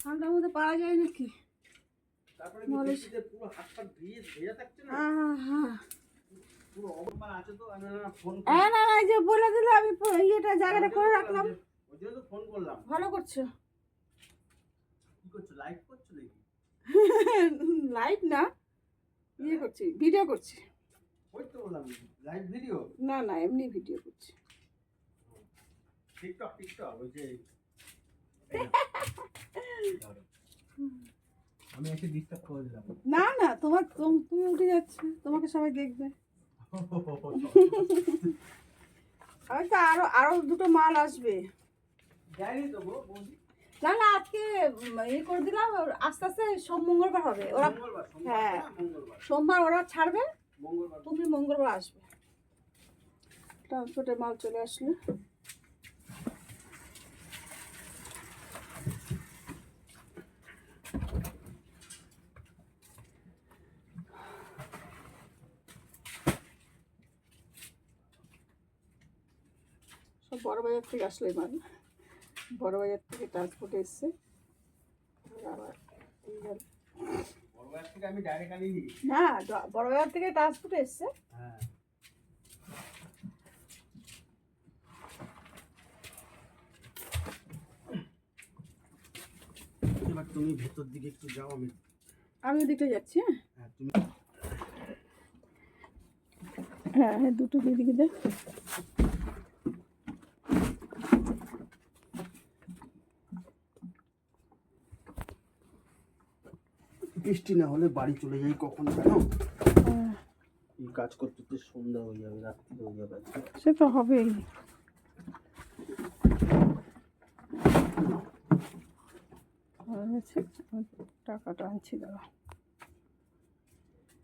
ঠান্ডার মধ্যে পারা যায় নাকি? তারপরে বৃষ্টিতে পুরো হাত পা ভিজে ভেজা থাকছে না? হ্যাঁ হ্যাঁ পুরো অবমান আছে তো আমি ফোন হ্যাঁ না না যে বলে দিলে আমি ইয়েটা জায়গাটা করে রাখলাম। ওই জন্য তো ফোন করলাম। ভালো করছ। কি করছ লাইভ করছ নাকি? লাইভ না ইয়ে করছি ভিডিও করছি। ওই তো বললাম লাইভ ভিডিও না না এমনি ভিডিও করছি। টিকটক টিকটক ওই যে। আমি এসে ডিস্টার্ব করে দিলাম না না, তোমার তুম- উঠে যাচ্ছে, তোমাকে সবাই দেখবে। আমি তো আরও আরও দুটো মাল আসবে। না না, আজকে ইয়ে করে দিলাম আস্তে আস্তে সব মঙ্গলবার হবে। ওরা হ্যাঁ। সোমবার ওরা ছাড়বে, তুমি মঙ্গলবার আসবে। ট্রান্সপোর্টের মাল চলে আসলে। বড় বাজার থেকে আসলো এই মাল বড় বাজার থেকে ট্রান্সপোর্টে এসছে। আবার এই থেকে আমি ডাইরেক্ট না ড- বড় বাজার থেকে ট্রান্সপোর্টে এসছে। হ্যাঁ। এবার তুমি ভেতর দিকে একটু যাও আমি আমি ওদিকে যাচ্ছি হ্যাঁ? হ্যাঁ তুমি হ্যাঁ হ্যাঁ দুটো দিয়ে দিকে দে। বৃষ্টি না হলে বাড়ি চলে যাই কখন জানো? হ্যাঁ, এই কাজ করতে করতে সন্ধ্যা হয়ে যাবে রাত্রি হয়ে যাবে সে তো হবেই। টাকাটা আনছি দাঁড়া।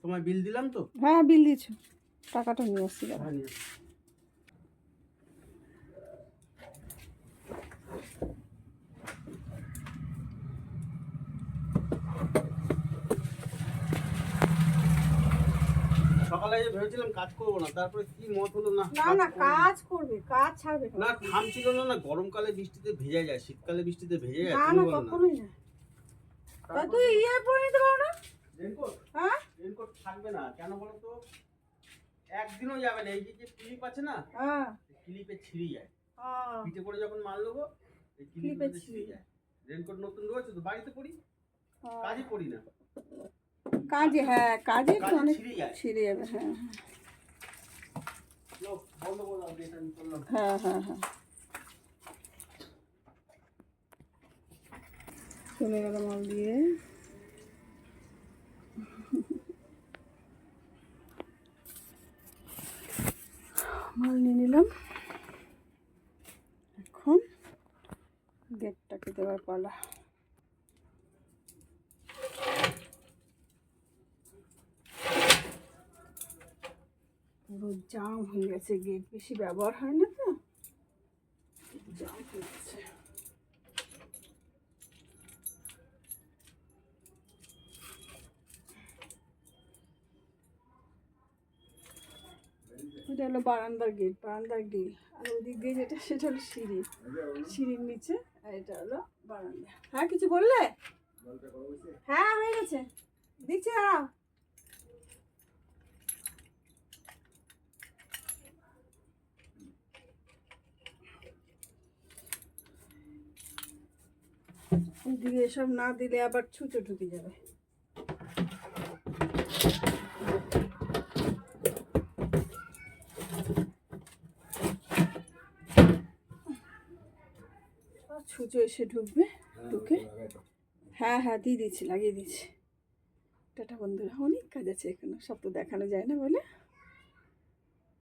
তোমায় বিল দিলাম তো? হ্যাঁ বিল দিয়েছ। টাকাটা নিয়ে আসছি দাঁড়া। যে ভেবেছিলাম কাজ করব না তারপরে কি মত হলো না? না না কাজ করবে কাজ ছাড়বে না। ঘাম ছিল না না গরমকালে বৃষ্টিতে ভেজে যায় শীতকালে বৃষ্টিতে ভেজে যায় না না কখনোই না। তা তুই ইয়ে পরে নিতে পারো না? রেনকোট? হ্যাঁ? রেনকোট থাকবে না কেন বলো তো? একদিনও যাবে না এই যে যে ক্লিপ আছে না হ্যাঁ। ক্লিপে ছিঁড়ে যায়। পিঠে করে যখন মাল দেবো এই ক্লিপে ছিঁড়ে যায়। রেনকোট নতুন রয়েছে তো বাড়িতে পড়ি? কাজে পড়ি না। কাজে হ্যাঁ কাজে একটু অনেক ছিঁড়ে যাবে হ্যাঁ করলাম। হ্যাঁ হ্যাঁ হ্যাঁ। চলে গেল মাল দিয়ে। মাল নিয়ে নিলাম। এখন গেটটাকে দেওয়ার পালা পুরো জাম হয়ে গেছে গেট বেশি ব্যবহার হয় না তো? জাম হয়ে গেছে। এটা হলো বারান্দার গেট বারান্দার গ্রিল আর ওদিক দিয়ে যেটা, সেটা হলো সিঁড়ি। সিঁড়ির নিচে, আর এটা হলো বারান্দা। হ্যাঁ কিছু বললে? হ্যাঁ হয়ে গেছে। দিচ্ছি, দাঁড়াও। ওদিকে এসব না দিলে আবার ছুঁচো ঢুকে যাবে। ছুঁচো এসে ঢুকবে ঢুকে। হ্যাঁ হ্যাঁ দিয়ে দিচ্ছি লাগিয়ে দিচ্ছি। টাটা বন্ধুরা অনেক কাজ আছে এখানে সব তো দেখানো যায় না বলে।